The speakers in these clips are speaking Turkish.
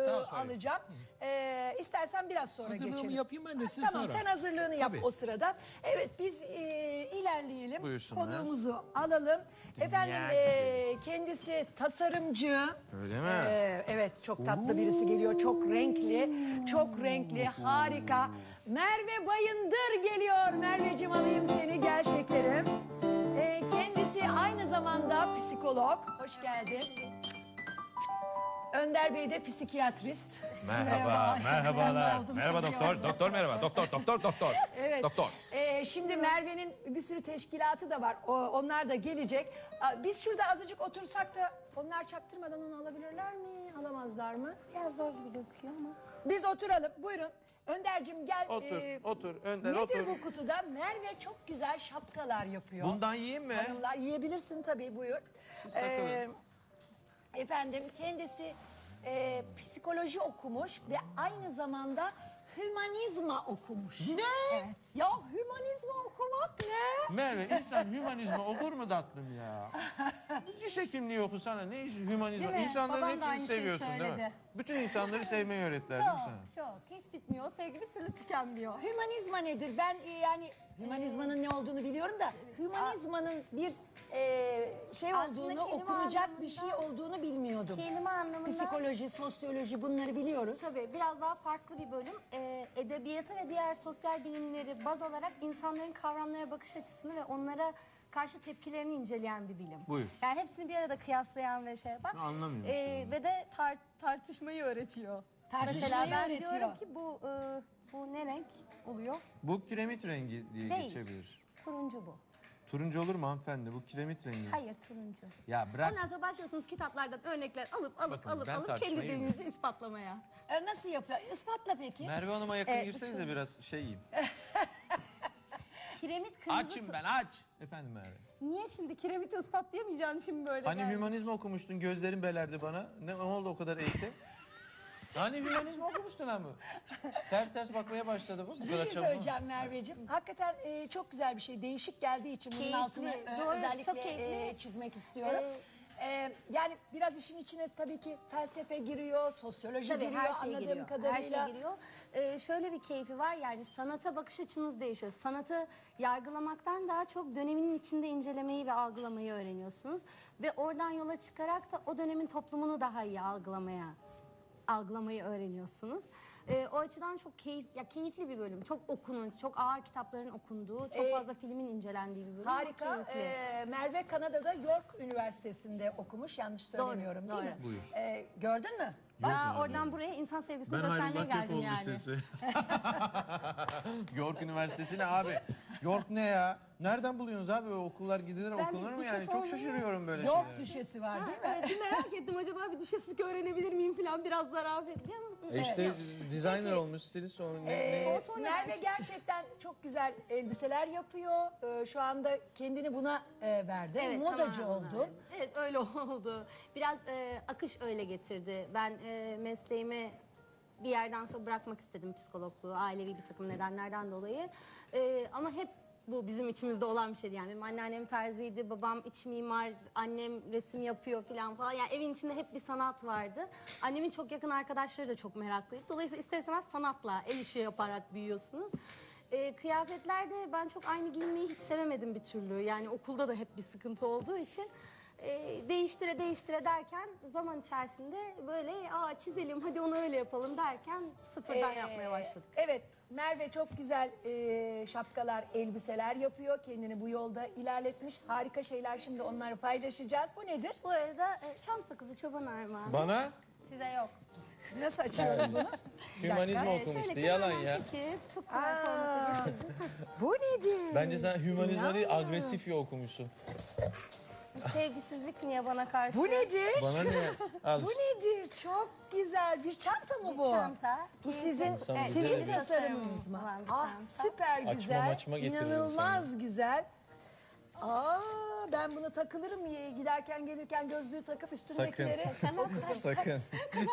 e, alacağım. E, istersen biraz sonra Hazırlığımı geçelim. yapayım ben de siz Tamam sonra. sen hazırlığını yap Tabii. o sırada. Evet biz e, ilerleyelim. Buyursunlar. Konuğumuzu alalım. Efendim e, kendisi tasarımcı. Öyle mi? E, evet çok tatlı birisi geliyor. Çok renkli. Çok renkli. Harika. Merve Bayındır geliyor. Merveciğim alayım seni. Gel şekerim. E, kendisi aynı zamanda psikolog. Hoş geldin. Önder Bey de psikiyatrist. Merhaba, merhabalar. Merhaba doktor, doktor merhaba. Doktor, doktor, doktor. Evet. Doktor. Ee, şimdi Merve'nin bir sürü teşkilatı da var. O, onlar da gelecek. Aa, Biz şurada azıcık otursak da onlar çaktırmadan onu alabilirler mi? Alamazlar mı? Biraz zor gibi gözüküyor ama. Biz oturalım. Buyurun. Önder'cim gel. Otur, Ee, otur. Önder Nedir otur. bu kutuda? Merve çok güzel şapkalar yapıyor. Bundan yiyeyim mi? Hanımlar yiyebilirsin tabii buyur. Ee, efendim kendisi e, psikoloji okumuş ve aynı zamanda hümanizma okumuş. Ne? Evet. Ya hümanizma okumak ne? Merve insan hümanizma okur mu tatlım ya? Diş hekimliği okusana ne iş hümanizma? Değil mi? İnsanların Babam da hepsini aynı şeyi seviyorsun değil mi? söyledi. Bütün insanları sevmeyi öğrettiler değil mi Çok sana? çok. Hiç bitmiyor. Sevgi bir türlü tükenmiyor. Hümanizma nedir? Ben e, yani hümanizmanın ne olduğunu biliyorum da hümanizmanın bir e, şey Aslında olduğunu, kelime okunacak bir anlamında- şey olduğunu bilmiyordum. Kelime anlamında Psikoloji, sosyoloji bunları biliyoruz. tabii biraz daha farklı bir bölüm. Ee, edebiyatı ve diğer sosyal bilimleri baz alarak insanların kavramlara bakış açısını ve onlara karşı tepkilerini inceleyen bir bilim. Buyur. Yani hepsini bir arada kıyaslayan ve şey yapan. Ben anlamıyorum Ee, şimdi. ve de tar- tartışmayı öğretiyor. Tartışmayı Mesela ben öğretiyor. diyorum ki bu e, bu ne renk oluyor? Bu kiremit rengi diye Değil. geçebilir. Turuncu bu. Turuncu olur mu hanımefendi? Bu kiremit rengi. Hayır turuncu. Ya bırak. Ondan sonra başlıyorsunuz kitaplardan örnekler alıp alıp Bakın, alıp ben alıp kendi tartışmayı ispatlamaya. E, nasıl yapıyor? Ispatla peki. Merve Hanım'a yakın Evet, girsenize biraz şey yiyeyim. Kiremit kırmızı. Açım ben aç. Efendim Merve. Niye şimdi kiremiti ispatlayamayacaksın şimdi böyle? Hani yani? hümanizma okumuştun gözlerin belerdi bana. Ne oldu o kadar eğitim? Hani hümanizma okumuştun ama. Ters ters bakmaya başladı bu. Bu Bir kadar şey çabuk. söyleyeceğim Merveciğim. Hakikaten e, çok güzel bir şey. Değişik geldiği için bunun Keyifli, altını e, doğru, özellikle keyifli. e, çizmek istiyorum. E, yani biraz işin içine tabii ki felsefe giriyor, sosyoloji Tabii giriyor her şey anladığım giriyor. kadarıyla. Her şey giriyor. Ee, şöyle bir keyfi var yani sanata bakış açınız değişiyor. Sanatı yargılamaktan daha çok döneminin içinde incelemeyi ve algılamayı öğreniyorsunuz. Ve oradan yola çıkarak da o dönemin toplumunu daha iyi algılamaya algılamayı öğreniyorsunuz. Ee, o açıdan çok keyif, ya keyifli bir bölüm. Çok okunun, çok ağır kitapların okunduğu, çok Ee, fazla filmin incelendiği bir bölüm. Harika. Keyifli. E, Merve Kanada'da York Üniversitesi'nde okumuş. Yanlış söylemiyorum değil doğru. mi? Buyur. gördün mü? Ya oradan buraya insan sevgisini göstermeye geldim yani. York Üniversitesi ne abi? York ne ya? Nereden buluyorsunuz abi? O okullar gidilir Ben okunur mu bir yani? Çok şaşırıyorum böyle York şeylere. düşesi var Ha, değil mi? evet, bir merak ettim acaba bir düşeslik öğrenebilir miyim falan biraz zarafet diye ama E işte designer Peki. olmuş, stilist olmuş. Ne, Ee, ne? sonra Merve gerçekten çok güzel elbiseler yapıyor. Ee, şu anda kendini buna e, verdi. Modacı tamamen oldu. öyle. Evet öyle oldu. Biraz e, akış öyle getirdi. Ben e, mesleğimi bir yerden sonra bırakmak istedim psikologluğu, ailevi bir takım nedenlerden dolayı. E, ama hep bu bizim içimizde olan bir şeydi yani. Benim anneannem terziydi, babam iç mimar, annem resim yapıyor falan falan. Yani evin içinde hep bir sanat vardı. Annemin çok yakın arkadaşları da çok meraklıydı. Dolayısıyla ister istemez sanatla, el işi yaparak büyüyorsunuz. E, kıyafetlerde ben çok aynı giyinmeyi hiç sevemedim bir türlü. Yani okulda da hep bir sıkıntı olduğu için e, değiştire değiştire derken zaman içerisinde böyle aa çizelim hadi onu öyle yapalım derken sıfırdan Ee, yapmaya başladık. Evet, Merve çok güzel e, şapkalar, elbiseler yapıyor. Kendini bu yolda ilerletmiş. Harika şeyler şimdi onları paylaşacağız. Bu nedir? Bu arada e, çam sakızı çoban armağanı. Bana Size yok. Nasıl açıyorum bunu? hümanizma E, okumuştu. şöyle Yalan kenardan ya. çekip çok güzel Aa, formatı bu nedir? Bence sen hümanizma değil, İnanmıyorum. agresif ya okumuşsun. Sevgisizlik niye bana karşı? Bu nedir? Bana ne? Al Bu işte. nedir? Çok güzel. Bir çanta mı bu? çanta. Bu sizin İnsan bize sizin tasarımınız mı? Olan bir Ah çanta. süper Açma güzel. maçma getirir İnanılmaz güzel. Aa, ben bunu takılırım ya, giderken gelirken gözlüğü takıp Sakın. üstündekileri. Sakın.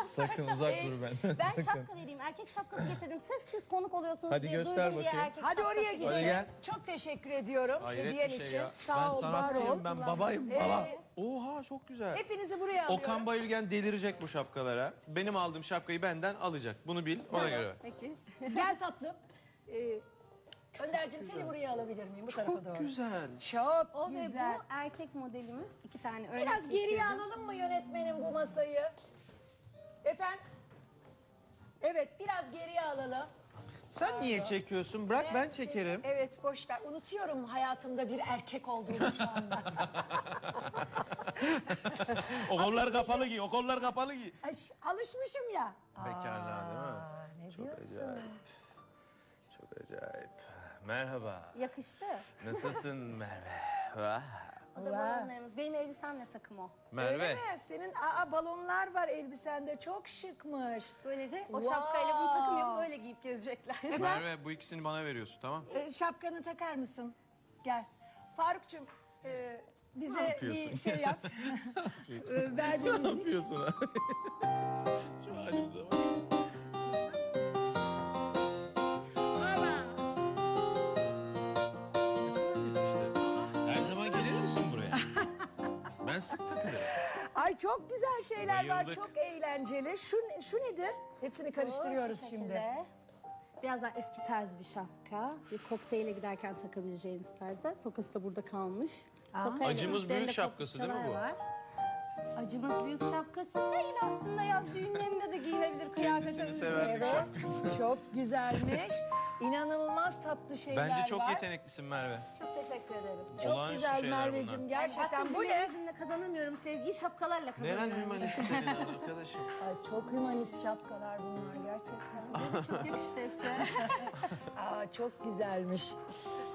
Sakın uzak Ey, dur benden. Ben şapka vereyim. Erkek şapkası getirdim. Sırf siz konuk oluyorsunuz Hadi diye göster duydum diye bakayım. erkek Hadi şapkası oraya getirdim. gidelim. gel. Çok teşekkür ediyorum Hayret bir hediyen şey için. ya. Sağ ben ol, var ol. sanatçıyım, ben babayım, Ee, baba. Oha çok güzel. Hepinizi buraya alıyorum. Okan Bayülgen delirecek bu şapkalara. Benim aldığım şapkayı benden alacak. Bunu bil, ona göre. Peki. Gel tatlım. Ee, Önder'cim seni buraya alabilir miyim bu tarafa doğru? güzel. Çok O ve güzel. bu erkek modelimiz. iki tane örnek Biraz geriye getirdim. alalım mı yönetmenim bu masayı? Efendim? Evet biraz geriye alalım. Sen niye çekiyorsun? Bırak ben çekerim. Evet boş ver. Unutuyorum hayatımda bir erkek olduğunu şu anda. O kollar kapalı giy, o kollar kapalı giy. Ay, alışmışım ya. Bekarlığa değil mi? Aa, Ne Çok diyorsun? acayip. Çok acayip. Merhaba. Yakıştı. Nasılsın Merve? Vah. O da balonlarımız. Benim elbisemle takım o. Öyle Merve. mi? Senin aa, balonlar var elbisende. Çok şıkmış. Böylece o Wow. şapkayla bunu takım yapıp böyle giyip gezecekler. Merve bu ikisini bana veriyorsun tamam? Ee, şapkanı takar mısın? Gel. Farukcuğum e, bize yapıyorsun? bir şey yap. Ee, verdiğimiz yapıyorsun ha? Şu halimize Ay çok güzel şeyler var. Bayıldık. Çok eğlenceli. Şu şu nedir? Hepsini karıştırıyoruz Şu şimdi. şekilde. Biraz daha eski tarz bir şapka. Bir kokteyle giderken takabileceğiniz tarzda. Tokası da burada kalmış. Tokayla Acımız üstlerinde büyük şapkası değil mi bu? kopçalar var. Acımız büyük şapkası değil aslında yaz düğünlerinde de giyilebilir kıyafet. Kendisini seven bir şapkası. çok güzelmiş. İnanılmaz tatlı şeyler Bence çok var. yeteneklisin Merve. Çok teşekkür ederim. Çok Olağanüstü güzel şeyler Merveciğim. bunlar. Gerçekten bu ne? Hümanizmle kazanamıyorum sevgiyi şapkalarla kazanıyorum. Neren hümanist senin arkadaşım? Ay, çok hümanist şapkalar bunlar gerçekten. Çok gelişti hepsi. Aa, çok güzelmiş.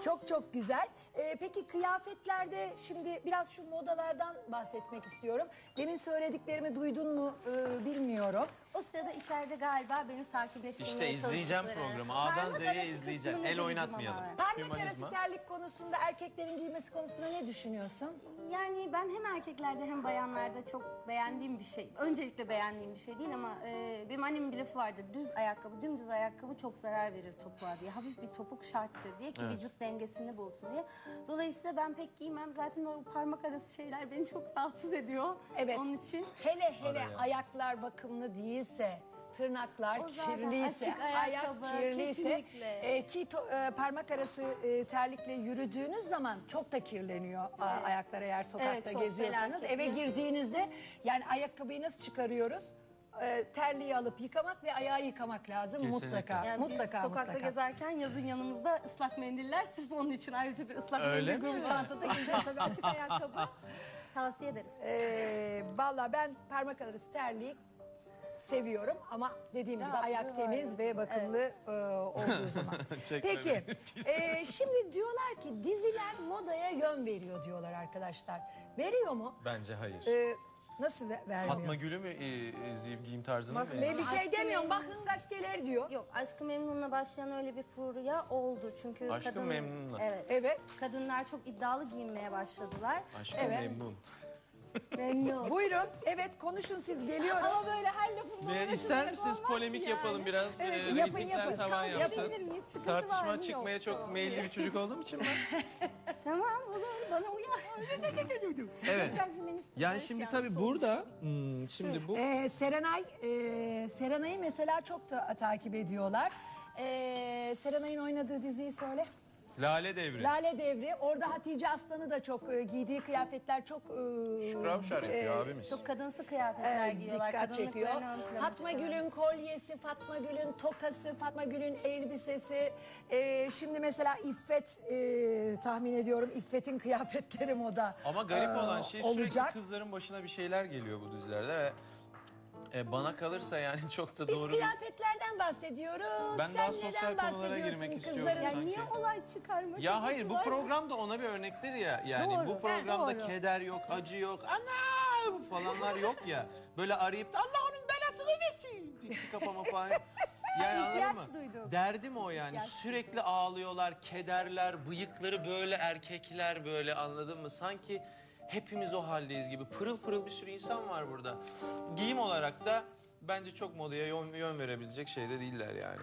Çok çok güzel. Ee, peki kıyafetlerde şimdi biraz şu modalardan bahsetmek istiyorum. Demin söylediklerimi duydun mu ee, bilmiyorum. O sırada içeride galiba beni sakinleştirmeye İşte izleyeceğim programı. A'dan Z'ye izleyeceğim. El oynatmayalım. Parmak Hümanizma. arası terlik konusunda erkeklerin giymesi konusunda ne düşünüyorsun? Yani ben hem erkeklerde hem bayanlarda çok beğendiğim bir şey. Öncelikle beğendiğim bir şey değil ama e, benim annemin bir lafı vardı. Düz ayakkabı, dümdüz ayakkabı çok zarar verir topuğa diye. Hafif bir topuk şarttır diye ki vücut dengesini bulsun diye. Dolayısıyla ben pek giymem. Zaten o parmak arası şeyler beni çok rahatsız ediyor. Evet. Onun için Hele hele Araya. ayaklar bakımlı değilse, tırnaklar kirliyse, ayak ayakkabı, kirliyse e, ki to- e, parmak arası e, terlikle yürüdüğünüz zaman çok da kirleniyor a- ayaklar eğer sokakta Evet, çok geziyorsanız. felaket. Eve girdiğinizde yani ayakkabıyı nasıl çıkarıyoruz? E, terliği alıp yıkamak ve ayağı yıkamak lazım Kesinlikle. mutlaka. yani mutlaka biz sokakta mutlaka. gezerken yazın yanımızda ıslak mendiller sırf onun için ayrıca bir ıslak Öyle mendil grubu mi? çantada gideceğiz tabii açık ayakkabı. Tavsiye ederim. Ee, Valla ben parmak arası terliği seviyorum ama dediğim gibi ayak temiz ve bakımlı e, olduğu zaman. Peki e, şimdi diyorlar ki diziler modaya yön veriyor diyorlar arkadaşlar. Veriyor mu? Bence hayır. E, nasıl ve- vermiyor? Fatma Gül'ü mü e, izleyip giyim tarzını Bak mı? ne bir şey Aşkı demiyorum. Memnun. Bakın gazeteler diyor. Yok Aşkı Memnun'la başlayan öyle bir furya oldu. Çünkü Aşkı kadın, Memnun'la. Evet. Evet. Kadınlar çok iddialı giyinmeye başladılar. Aşkım Evet. memnun. Memnun. Buyurun. Evet konuşun siz geliyorum. Ama böyle her lafın Ne, ister misiniz polemik yapalım biraz? Evet, e, yapın, reytingler yapın. tavan yapsın. Miyiz? Sıkıntı Tartışma mı? çıkmaya Yok. çok meyilli bir çocuk olduğum için ben. Tamam olur bana uyar. Evet. Ben feminist Yani şimdi tabii burada, hmm, şimdi bu Ee, Serenay, e, Serenay'ı mesela çok da takip ediyorlar. Ee, Serenay'ın oynadığı diziyi söyle. Lale Devri. Lale Devri. Orada Hatice Aslan'ı da çok e, giydiği kıyafetler çok e, Şükür Avşar yapıyor abimiz. Çok kadınsı kıyafetler e, giyiyorlar. dikkat Kadınlıklarını çekiyor. ön plana Fatma. Gül'ün kolyesi, Fatma Gül'ün tokası, Fatma Gül'ün elbisesi. E, şimdi mesela İffet e, tahmin ediyorum İffet'in kıyafetleri moda Ama garip e, olan şey sürekli olacak. kızların başına bir şeyler geliyor bu dizilerde ve e, bana kalırsa yani çok da Biz doğru değil. kıyafetlerden bahsediyoruz. Ben Sen daha neden sosyal konulara bahsediyorsun girmek istiyorum. kızların? Ya sanki. niye olay çıkarma? Ya hayır bu program da ona bir örnektir ya. Yani Doğru, bu programda doğru. keder yok, acı yok, ana bu falanlar yok ya. Böyle arayıp da Allah onun belasını versin diye kafama falan. Yani anladın İhtiyaç mı? duydum. Derdim o yani. İhtiyaç Sürekli ağlıyorlar, kederler, bıyıkları böyle erkekler böyle anladın mı? Sanki hepimiz o haldeyiz gibi. Pırıl pırıl bir sürü insan var burada. Giyim olarak da bence çok modaya yön, yön verebilecek şeyde değiller yani.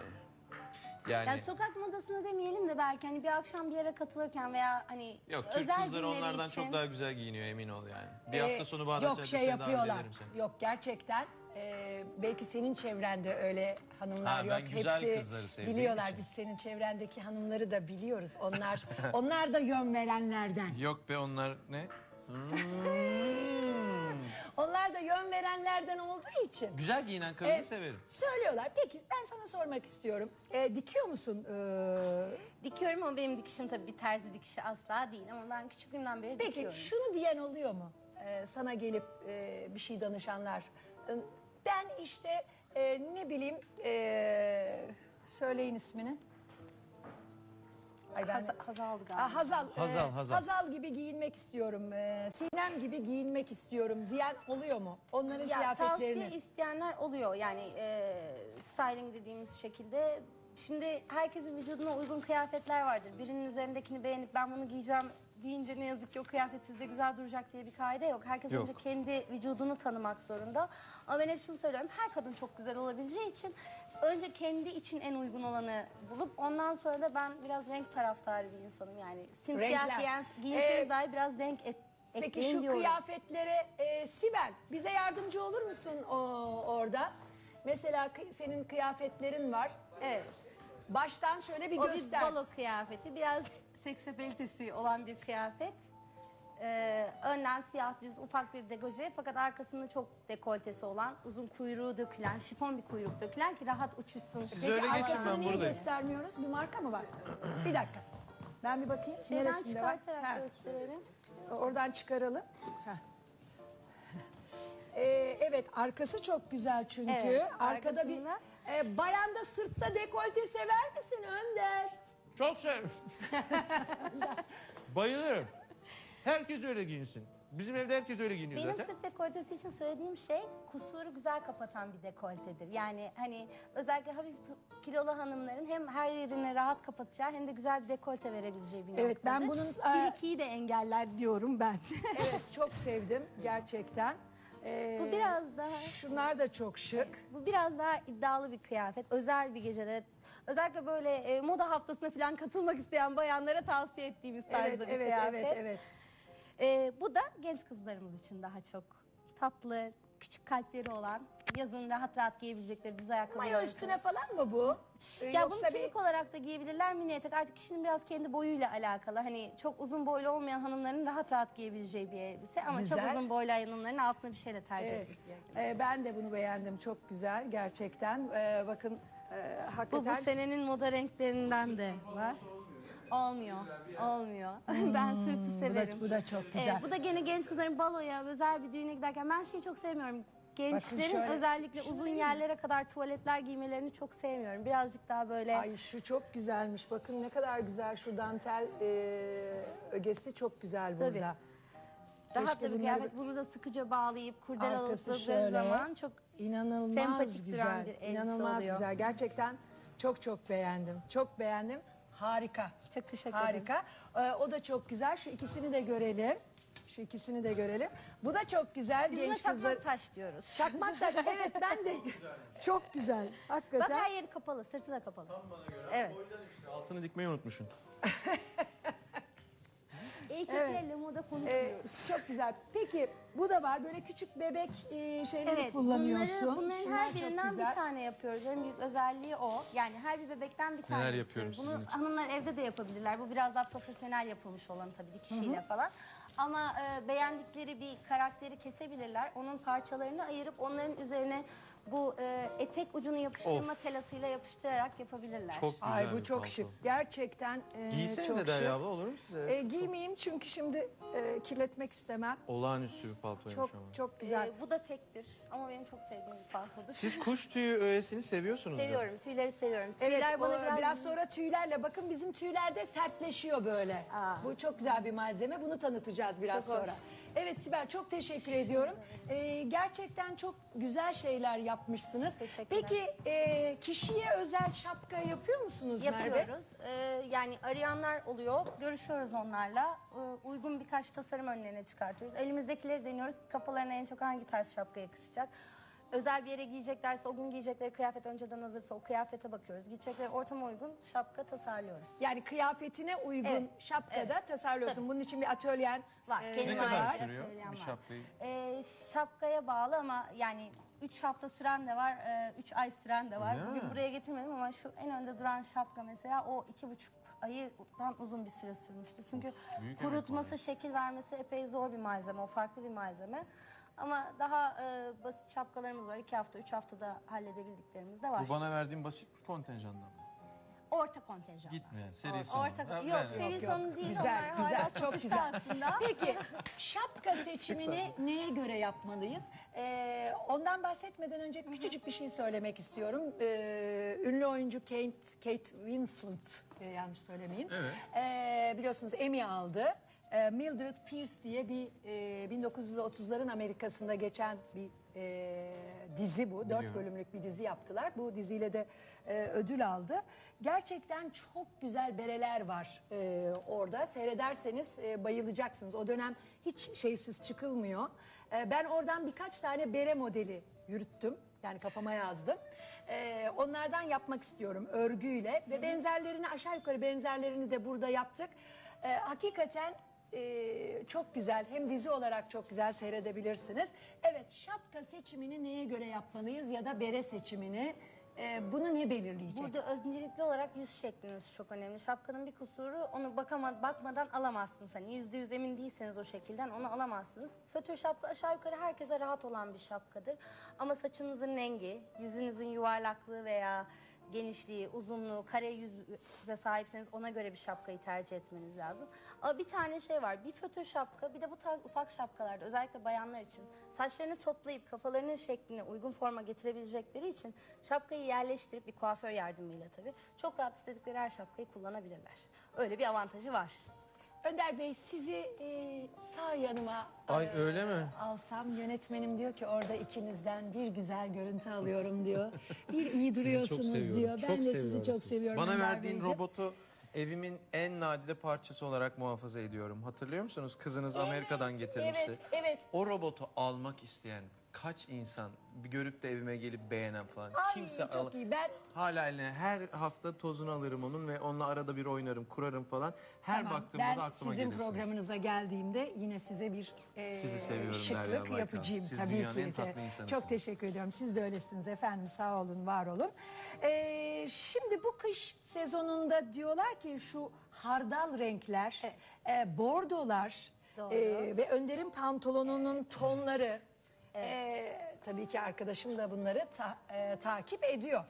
Yani Yani sokak modasını demeyelim de belki hani bir akşam bir yere katılırken veya hani yok Türk özel kızları günleri onlardan için... çok daha güzel giyiniyor emin ol yani. Bir Ee, hafta sonu Bağdat Yok şey Caddesi'ne davet yapıyorlar. ederim seni. Yok gerçekten. Ee, belki senin çevrende öyle hanımlar Ha, ben yok. güzel Hepsi kızları sevdiğim biliyorlar. için. Biz senin çevrendeki hanımları da biliyoruz. Onlar onlar da yön verenlerden. Yok be onlar ne? Onlar da yön verenlerden olduğu için. Güzel giyinen kadını Evet. severim. Söylüyorlar. Peki ben sana sormak istiyorum. Ee, dikiyor musun? Ee, Dikiyorum ama benim dikişim tabii bir terzi dikişi asla değil ama ben küçüklüğümden beri peki dikiyorum. şunu diyen oluyor mu? Ee, sana gelip e, bir şey danışanlar. Ee, Ben işte e, ne bileyim e, söyleyin ismini. Ay ben Haz, Hazal'dı galiba. Aa, Hazal, e, Hazal, Hazal. Hazal gibi giyinmek istiyorum, e, Sinem gibi giyinmek istiyorum diyen oluyor mu? Onların Ya kıyafetlerini. tavsiye isteyenler oluyor yani e, styling dediğimiz şekilde. Şimdi herkesin vücuduna uygun kıyafetler vardır. Birinin üzerindekini beğenip ben bunu giyeceğim deyince ne yazık ki o kıyafet sizde güzel duracak diye bir kaide yok. Herkes Yok. önce kendi vücudunu tanımak zorunda. Ama ben hep şunu söylüyorum. Her kadın çok güzel olabileceği için önce kendi için en uygun olanı bulup ondan sonra da ben biraz renk taraftarı bir insanım. Yani simsiyah Renkler. giyen, giyinseniz Ee, dahi biraz renk et, Peki ekleyin şu diyorum. kıyafetlere e, Sibel bize yardımcı olur musun o, orada? Mesela kı- senin kıyafetlerin var. Evet. Baştan şöyle bir O göster. bir balo kıyafeti. Biraz seksapelitesi olan bir kıyafet. Ee, önden siyah düz ufak bir dekoje fakat arkasında çok dekoltesi olan uzun kuyruğu dökülen şifon bir kuyruk dökülen ki rahat uçuşsun. Siz Peki öyle geçin ben niye buradayım. göstermiyoruz? Bir marka mı var? bir dakika. Ben bir bakayım. Şeyden Neresinde var? çıkartarak Ha, gösterelim. Oradan çıkaralım. Heh. Ee, evet arkası çok güzel çünkü. Evet, Arkada bir arkasında- e, bayanda sırtta dekolte sever misin Önder? Çok sev. Bayılırım. Herkes öyle giyinsin. Bizim evde herkes öyle giyiniyor Benim zaten. sırt dekoltesi için söylediğim şey kusuru güzel kapatan bir dekoltedir. Yani hani özellikle hafif kilolu hanımların hem her yerini rahat kapatacağı hem de güzel bir dekolte verebileceği bir Evet, ben noktadır. bunun, Bir e, ikiyi de engeller diyorum ben. Evet çok sevdim gerçekten. Ee, Bu biraz daha- Şunlar da çok şık. Bu biraz daha iddialı bir kıyafet. Özel bir gecede özellikle böyle e, moda haftasına falan katılmak isteyen bayanlara tavsiye ettiğimiz tarzda Evet bir evet kıyafet. evet evet. E, bu da genç kızlarımız için daha çok tatlı, küçük kalpleri olan, yazın rahat rahat giyebilecekleri düz ayakkabılar. Mayo üstüne falan mı bu? Ee, Ya Yoksa bunu bir tünik olarak da giyebilirler mini etek. Artık kişinin biraz kendi boyuyla alakalı. Hani çok uzun boylu olmayan hanımların rahat rahat giyebileceği bir elbise. Ama Güzel. çok uzun boylu hanımların altına bir şeyle tercih Evet. etmesi gerekiyor. Ee, ben de bunu beğendim. Çok güzel gerçekten. Ee, bakın e, Bu, hakikaten. bu senenin moda renklerinden de var. Olmuyor, olmuyor. ben sırtı severim. bu da çok güzel. Evet, bu da gene genç kızların baloya, özel bir düğüne giderken ben şeyi çok sevmiyorum. Gençlerin şöyle- özellikle uzun yerlere kadar tuvaletler giymelerini çok sevmiyorum. Birazcık daha böyle Ay şu çok güzelmiş. Bakın ne kadar güzel şu dantel e, ögesi çok güzel burada. rahat Keşke da bir bunları kıyafet. Bunu da sıkıca bağlayıp kurdele Arkası şöyle. zaman çok İnanılmaz sempatik duran güzel. bir elbise İnanılmaz oluyor. güzel. Gerçekten çok çok beğendim. Çok beğendim. Harika. Çok teşekkür ederim. Harika. Ee, o da çok güzel. Şu ikisini de görelim. Şu ikisini de görelim. Bu da çok güzel. Biz buna Genç çakmak kızlar. taş diyoruz. Çakmak taş. Evet ben de çok güzel. Bak Hakikaten. her yeri kapalı, sırtı da kapalı. Evet. Altını dikmeyi unutmuşsun. Erkeklerle moda Ee, çok güzel. Peki bu da var. Böyle küçük bebek e, şeyleri Evet, kullanıyorsun. bunları, bunların Şunlar her çok birinden güzel. bir tane yapıyoruz. En büyük özelliği o. Yani her bir bebekten bir tane yapıyorum istiyoruz. sizin Bunu için? hanımlar evde de yapabilirler. Bu biraz daha profesyonel yapılmış olan tabii dikişiyle falan. Ama e, beğendikleri bir karakteri kesebilirler. Onun parçalarını ayırıp onların üzerine bu e, etek ucunu yapıştırma Of. telasıyla yapıştırarak yapabilirler. Çok güzel Ay bu bir çok palto. şık. Gerçekten e, Giysenize çok Derya şık. abla olur mu size? E, giymeyeyim çünkü şimdi e, kirletmek istemem. Olağanüstü bir paltoymuş Çok ama. çok güzel. E, bu da tektir ama benim çok sevdiğim bir paltodur. Siz kuş tüyü öğesini seviyorsunuz da. Seviyorum, tüyleri seviyorum. Evet, Tüyler bana o- biraz... biraz... sonra tüylerle bakın bizim tüyler de sertleşiyor böyle. Aa. Bu çok güzel bir malzeme. Bunu tanıtacağız biraz Çok hoş. sonra. Evet Sibel çok teşekkür ediyorum. Ee, gerçekten çok güzel şeyler yapmışsınız. Teşekkürler. Peki e, kişiye özel şapka yapıyor musunuz Merve? Yapıyoruz. Ee, yani arayanlar oluyor. Görüşüyoruz onlarla. Ee, uygun birkaç tasarım önlerine çıkartıyoruz. Elimizdekileri deniyoruz. Kafalarına en çok hangi tarz şapka yakışacak? Özel bir yere giyeceklerse o gün giyecekleri kıyafet önceden hazırsa o kıyafete bakıyoruz. Gidecekleri ortama uygun şapka tasarlıyoruz. Yani kıyafetine uygun Evet, şapkada evet. tasarlıyorsun. Tabii. Bunun için bir atölyen Var. e, Ne kadar ait sürüyor atölyem bir var. şapkayı? Ee, şapkaya bağlı ama yani 3 hafta süren de var, 3 ay süren de var. Ya. Bugün buraya getirmedim ama şu en önde duran şapka mesela o iki buçuk aydan uzun bir süre sürmüştür. Çünkü Büyük emek kurutması, var şekil vermesi epey zor bir malzeme, o farklı bir malzeme. Ama daha e, basit şapkalarımız var. 2 hafta, 3 haftada halledebildiklerimiz de var. Bu bana verdiğin basit kontenjandan mı? Orta kontenjan. Gitme seri sonu. Orta, Ha, yok, ben- seri yok. sonu değil Güzel, onlar. güzel, hala çok satışta güzel. aslında. Peki şapka seçimini neye göre yapmalıyız? Ee, ondan bahsetmeden önce küçücük bir şey söylemek istiyorum. Ee, ünlü oyuncu Kate, Kate Winslet, e, yanlış söylemeyeyim. Evet. Ee, biliyorsunuz Emmy aldı. Ee, Mildred Pierce diye bir e, 1930'ların Amerika'sında geçen bir e, dizi bu. Dört bölümlük bir dizi yaptılar. Bu diziyle de e, ödül aldı. Gerçekten çok güzel bereler var e, orada. Seyrederseniz e, bayılacaksınız. O dönem hiç şeysiz çıkılmıyor. E, ben oradan birkaç tane bere modeli yürüttüm. Yani kafama yazdım. E, onlardan yapmak istiyorum örgüyle ve benzerlerini aşağı yukarı benzerlerini de burada yaptık. E, hakikaten ee, çok güzel. Hem dizi olarak çok güzel seyredebilirsiniz. Evet şapka seçimini neye göre yapmalıyız ya da bere seçimini e, bunu ne belirleyecek? Burada öncelikli olarak yüz şekliniz çok önemli. Şapkanın bir kusuru onu bakama, bakmadan alamazsınız. Hani yüzde yüz emin değilseniz o şekilden onu alamazsınız. Fötür şapka aşağı yukarı herkese rahat olan bir şapkadır. Ama saçınızın rengi, yüzünüzün yuvarlaklığı veya genişliği, uzunluğu, kare yüze sahipseniz ona göre bir şapkayı tercih etmeniz lazım. Ama bir tane şey var. Bir fötür şapka, bir de bu tarz ufak şapkalarda özellikle bayanlar için saçlarını toplayıp kafalarının şekline uygun forma getirebilecekleri için şapkayı yerleştirip bir kuaför yardımıyla tabii çok rahat istedikleri her şapkayı kullanabilirler. Öyle bir avantajı var. Önder Bey sizi e, sağ yanıma Ay e, öyle mi? alsam yönetmenim diyor ki orada ikinizden bir güzel görüntü alıyorum diyor. Bir iyi duruyorsunuz seviyorum, diyor. çok Ben de sizi seviyorum çok sizi. seviyorum. Bana Önder verdiğin Beyciğim. robotu evimin en nadide parçası olarak muhafaza ediyorum. Hatırlıyor musunuz? Kızınız Amerika'dan getirmişti. Evet, evet. O robotu almak isteyen kaç insan bir görüp de evime gelip beğenen falan. Ay, Kimse çok al- iyi. Ben Hala eline her hafta tozunu alırım onun ve onunla arada bir oynarım, kurarım falan. Her Tamam, baktığımda ben da aklıma sizin gelirsiniz. programınıza geldiğimde yine size bir e, Sizi seviyorum Derya şıklık Baykan. yapacağım Siz tabii dünyanın ki en de. tatlı insanısınız. Çok teşekkür ediyorum. Siz de öylesiniz efendim. Sağ olun, var olun. E, şimdi bu kış sezonunda diyorlar ki şu hardal renkler, e, bordolar e, ve Önder'in pantolonunun tonları e, tabii ki arkadaşım da bunları ta- e, takip ediyor.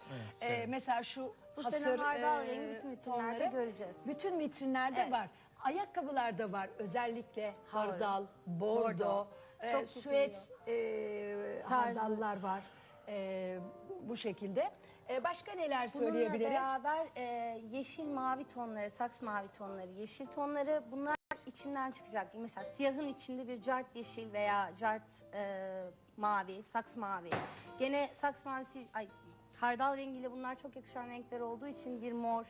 E, mesela şu Bu sene hasır hardal e, rengi bütün vitrinlerde tonları göreceğiz. Bütün vitrinlerde Evet. var. Ayakkabılarda var. Özellikle hardal, bordo, Bordo. e, Çok süet e, hardallar var. E, bu şekilde. E, başka neler Bununla söyleyebiliriz? beraber e, yeşil mavi tonları, saks mavi tonları, yeşil tonları bunlar içinden çıkacak. Mesela siyahın içinde bir cart yeşil veya cart e, mavi, saks mavi. Gene saks mavisi, ay hardal rengiyle bunlar çok yakışan renkler olduğu için bir mor,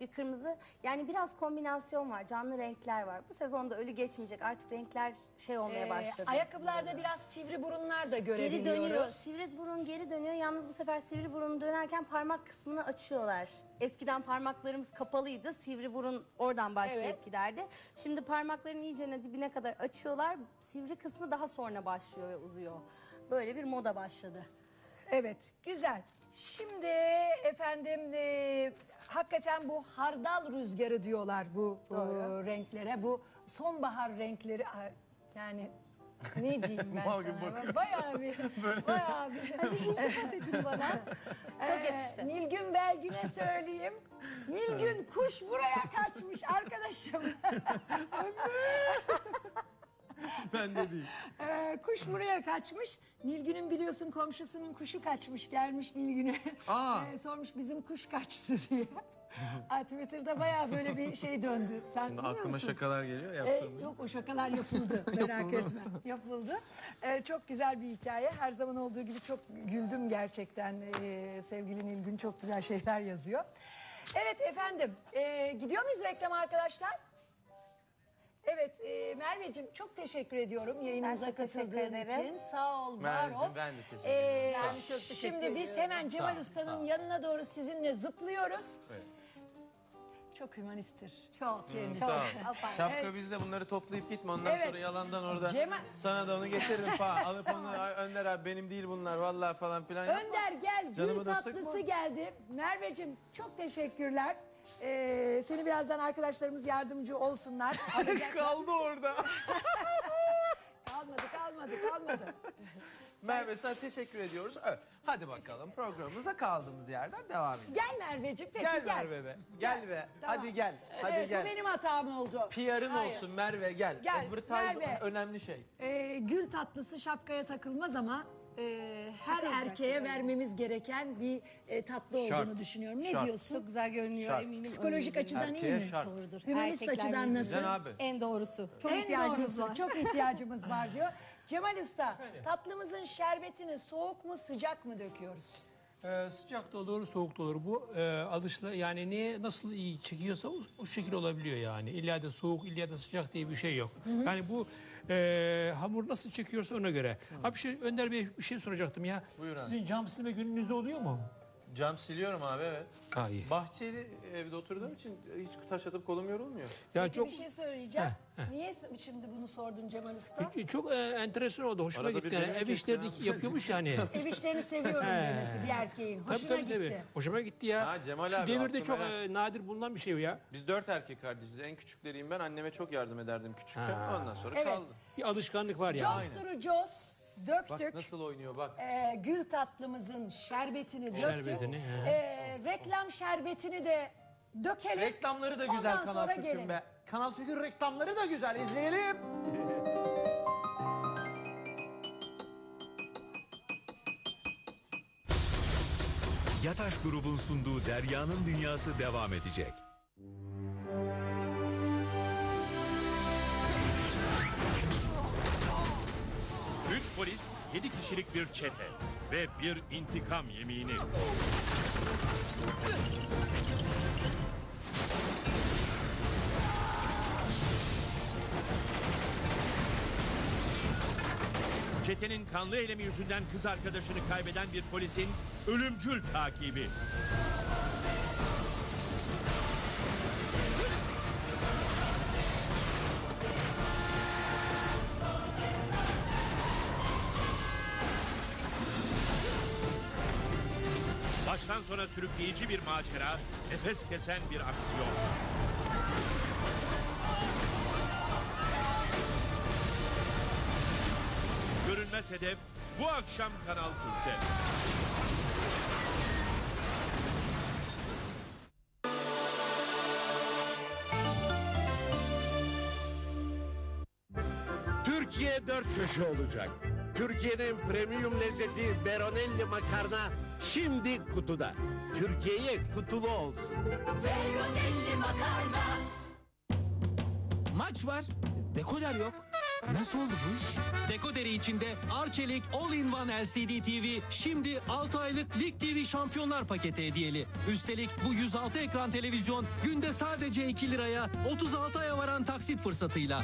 bir kırmızı. Yani biraz kombinasyon var, canlı renkler var. Bu sezonda ölü geçmeyecek. Artık renkler şey olmaya E, başladı. ayakkabılarda biraz sivri burunlar da Geri görebiliyoruz. dönüyor. Sivri burun geri dönüyor. Yalnız bu sefer sivri burun dönerken parmak kısmını açıyorlar. Eskiden parmaklarımız kapalıydı. Sivri burun oradan başlayıp Evet. giderdi. Şimdi parmakların iyice dibine kadar açıyorlar. Sivri kısmı daha sonra başlıyor ve uzuyor. Böyle bir moda başladı. Evet, güzel. Şimdi efendim e, hakikaten bu hardal rüzgarı diyorlar bu, bu Doğru. renklere. Bu sonbahar renkleri yani ne diyeyim ben Mal gibi sana? bakıyorsun. Bayağı bir, bayağı bir. Dedin bana. Çok Ee, yakıştı. Nilgün Belgün'e söyleyeyim. Nilgün kuş buraya kaçmış arkadaşım. Ben de değil. Ee, kuş buraya kaçmış. Nilgün'ün biliyorsun komşusunun kuşu kaçmış gelmiş Nilgün'e. Aa. Ee, sormuş bizim kuş kaçtı diye. Ay, Twitter'da bayağı böyle bir şey döndü. Sen Şimdi aklıma musun? şakalar geliyor Ee, yok o şakalar yapıldı merak etme yapıldı. Ee, çok güzel bir hikaye her zaman olduğu gibi çok güldüm gerçekten Ee, sevgili Nilgün çok güzel şeyler yazıyor. Evet efendim ee, gidiyor muyuz reklam arkadaşlar? Evet e, Merveciğim çok teşekkür ediyorum yayınımıza çok teşekkür katıldığın ederim. için sağ ol var Merveciğim, ben de teşekkür ederim. Sağ ol. çok teşekkür Şimdi biz ediyorum. hemen Cemal Sağ ol, Usta'nın sağ ol. yanına doğru sizinle zıplıyoruz. Evet. Çok hümanisttir. Çok. Kendisi. Sağ ol. Aferin. Şapka Evet. bizde bunları toplayıp gitme ondan Evet. sonra yalandan orada Cemal- sana da onu getiririm falan alıp onu "Ay, Önder abi benim değil bunlar vallahi falan filan yapma. Önder gel Canımı gül da tatlısı sıkma. geldi. Merveciğim çok teşekkürler. Ee, seni birazdan arkadaşlarımız yardımcı olsunlar. Alacaklar. Kaldı orada. kalmadı kalmadı kalmadı. Merve sana teşekkür ediyoruz. Ö, Hadi bakalım programımıza kaldığımız yerden devam edelim. Gel Merveciğim peki Gel gel. Merve be. Gel be. Tamam. Hadi gel. Hadi evet, gel. bu benim hatam oldu. PR'ın Hayır. olsun Merve gel. Gel, Advertise Merve. önemli şey. Ee, gül tatlısı şapkaya takılmaz ama e, her erkeğe vermemiz gereken bir e, tatlı Şart. olduğunu düşünüyorum. Ne Şart. diyorsun? Çok güzel görünüyor Şart. eminim. Psikolojik öyledir. açıdan iyi mi? şart. Doğrudur. Hümanist Erkekler açıdan nasıl? Güzel abi. En doğrusu. Çok En ihtiyacımız doğrusu, var. Çok ihtiyacımız var diyor. Cemal Usta, tatlımızın şerbetini soğuk mu sıcak mı döküyoruz? Ee, sıcak da olur, soğuk da olur. Bu e, alışla yani ne nasıl iyi çekiyorsa o, o şekil olabiliyor yani. İlla da soğuk, illa da sıcak diye bir şey yok. Yani bu e, hamur nasıl çekiyorsa ona göre. Abi şey Önder Bey bir şey soracaktım ya. Buyur abi. Sizin cam silme gününüzde oluyor mu? Cam siliyorum abi evet. Ha iyi. Bahçeli evde oturduğum için hiç taş atıp kolum yorulmuyor. Ya Peki çok bir şey söyleyeceğim. Heh, heh. Niye şimdi bunu sordun Cemal Usta? çok e, enteresan oldu. Hoşuma Arada gitti. Yani ev işlerini ha. yapıyormuş yani. Ev işlerini seviyorum demesi bir erkeğin. tabii Hoşuna tabii gitti. tabii. Hoşuma gitti ya. Ha, Cemal Şu abi, devirde çok e, nadir bulunan bir şey bu ya. Biz dört erkek kardeşiz. En küçükleriyim ben. Anneme çok yardım ederdim küçükken. Ha. Ondan sonra Evet. kaldı. Bir alışkanlık var ya. Costuru Jos Bak döktük. nasıl oynuyor bak. Ee, gül tatlımızın şerbetini döktük. Şerbetini, he. Ee, reklam şerbetini de dökelim. Reklamları da güzel Ondan Kanal sonra Türk'ün gelin. be. Kanal Türk'ün reklamları da güzel. İzleyelim. Yataş grubun sunduğu Derya'nın Dünyası devam edecek. Polis, yedi kişilik bir çete ve bir intikam yemini. Çetenin kanlı eylemi yüzünden kız arkadaşını kaybeden bir polisin ölümcül takibi. Baştan sona sürükleyici bir macera, nefes kesen bir aksiyon. Görünmez hedef bu akşam Kanal Türk'te. Türkiye dört köşe olacak. Türkiye'nin premium lezzeti Veronelli makarna şimdi kutuda. Türkiye'ye kutulu olsun. Maç var. Dekoder yok. Nasıl oldu bu iş? Dekoderi içinde Arçelik All-in-One LCD TV şimdi 6 aylık Lig TV Şampiyonlar paketi hediyeli. Üstelik bu 106 ekran televizyon günde sadece 2 liraya 36 aya varan taksit fırsatıyla.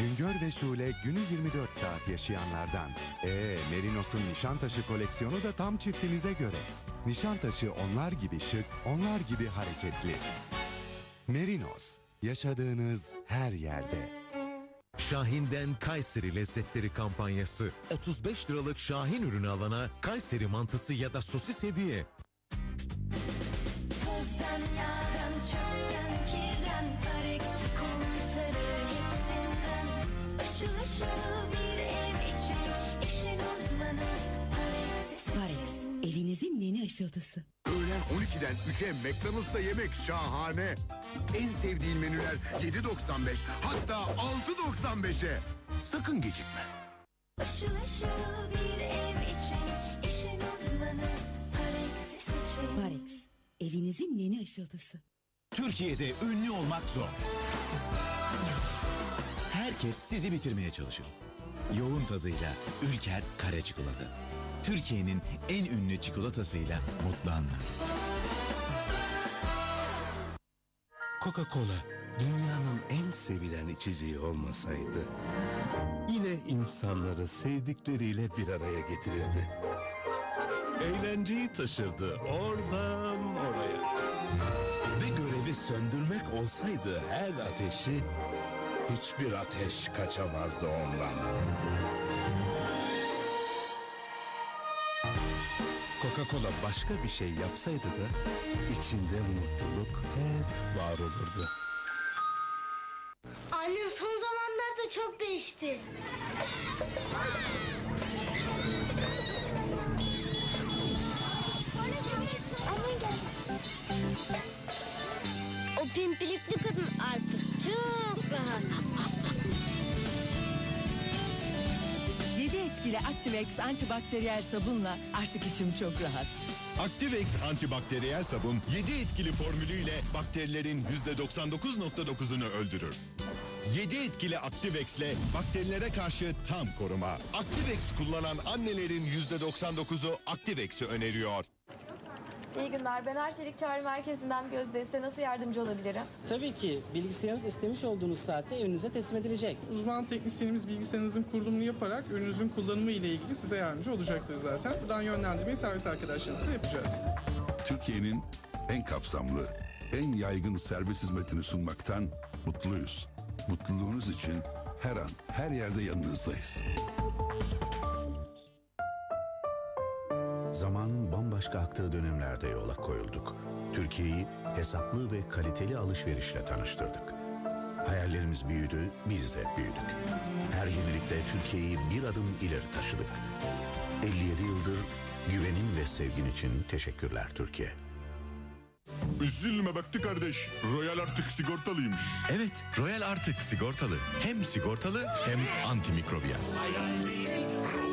Güngör ve Şule günü 24 saat yaşayanlardan. Ee, Merinos'un Nişantaşı koleksiyonu da tam çiftinize göre. Nişantaşı onlar gibi şık, onlar gibi hareketli. Merinos, yaşadığınız her yerde. Şahin'den Kayseri Lezzetleri kampanyası. 35 liralık Şahin ürünü alana Kayseri mantısı ya da sosis hediye. Parex evinizin yeni ışıltısı. Öğlen 12'den 3'e McDonald's'ta yemek şahane. En sevdiğin menüler 7.95 hatta 6.95'e. Sakın gecikme. Işıl ışıl bir ev için işin uzmanı Parex evinizin yeni ışıltısı. Türkiye'de ünlü olmak zor. Herkes sizi bitirmeye çalışır. Yoğun tadıyla Ülker Kare Çikolata. Türkiye'nin en ünlü çikolatasıyla mutlu. Coca-Cola dünyanın en sevilen içeceği olmasaydı yine insanları sevdikleriyle bir araya getirirdi. Eğlenceyi taşırdı oradan oraya. Ve görevi söndürmek olsaydı her ateşi hiçbir ateş kaçamazdı ondan. Coca-Cola başka bir şey yapsaydı da içinde mutluluk hep var olurdu. Annem son zamanlarda çok değişti. Activex antibakteriyel sabunla artık içim çok rahat. Activex antibakteriyel sabun 7 etkili formülüyle bakterilerin %99.9'unu öldürür. 7 etkili Activex'le bakterilere karşı tam koruma. Activex kullanan annelerin %99'u Activex'i öneriyor. İyi günler. Ben Arçelik Çağrı Merkezi'nden Gözde. Size nasıl yardımcı olabilirim? Tabii ki bilgisayarınız istemiş olduğunuz saatte evinize teslim edilecek. Uzman teknisyenimiz bilgisayarınızın kurulumunu yaparak ürününüzün kullanımı ile ilgili size yardımcı olacaktır zaten. Buradan yönlendirmeyi servis arkadaşlarımıza yapacağız. Türkiye'nin en kapsamlı, en yaygın servis hizmetini sunmaktan mutluyuz. Mutluluğunuz için her an, her yerde yanınızdayız. Zamanın bambaşka aktığı dönemlerde yola koyulduk. Türkiye'yi hesaplı ve kaliteli alışverişle tanıştırdık. Hayallerimiz büyüdü, biz de büyüdük. Her yenilikte Türkiye'yi bir adım ileri taşıdık. 57 yıldır güvenin ve sevgin için teşekkürler Türkiye. Üzülme Baktı kardeş, Royal artık sigortalıymış. Evet, Royal artık sigortalı. Hem sigortalı hem antimikrobiyal. Yataş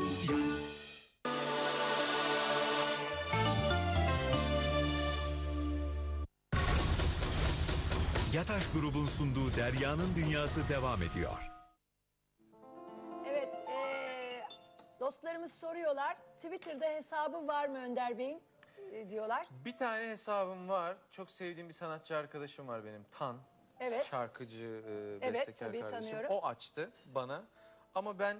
grubun sunduğu Derya'nın Dünyası devam ediyor. Evet, eee, dostlarımız soruyorlar. Twitter'da hesabı var mı Önder Bey'in e, diyorlar. Bir tane hesabım var. Çok sevdiğim bir sanatçı arkadaşım var benim. Tan. Evet. Şarkıcı, e, Evet, bestekar tabii kardeşim. tanıyorum. O açtı bana. Ama ben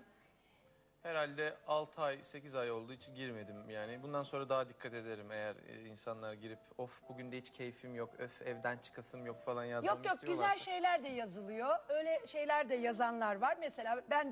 herhalde 6 ay, 8 ay olduğu için girmedim. Yani bundan sonra daha dikkat ederim eğer e, insanlar girip of bugün de hiç keyfim yok, öf evden çıkasım yok falan yazmamı Yok yok istiyorlarsa. güzel şeyler de yazılıyor. Öyle şeyler de yazanlar var. Mesela ben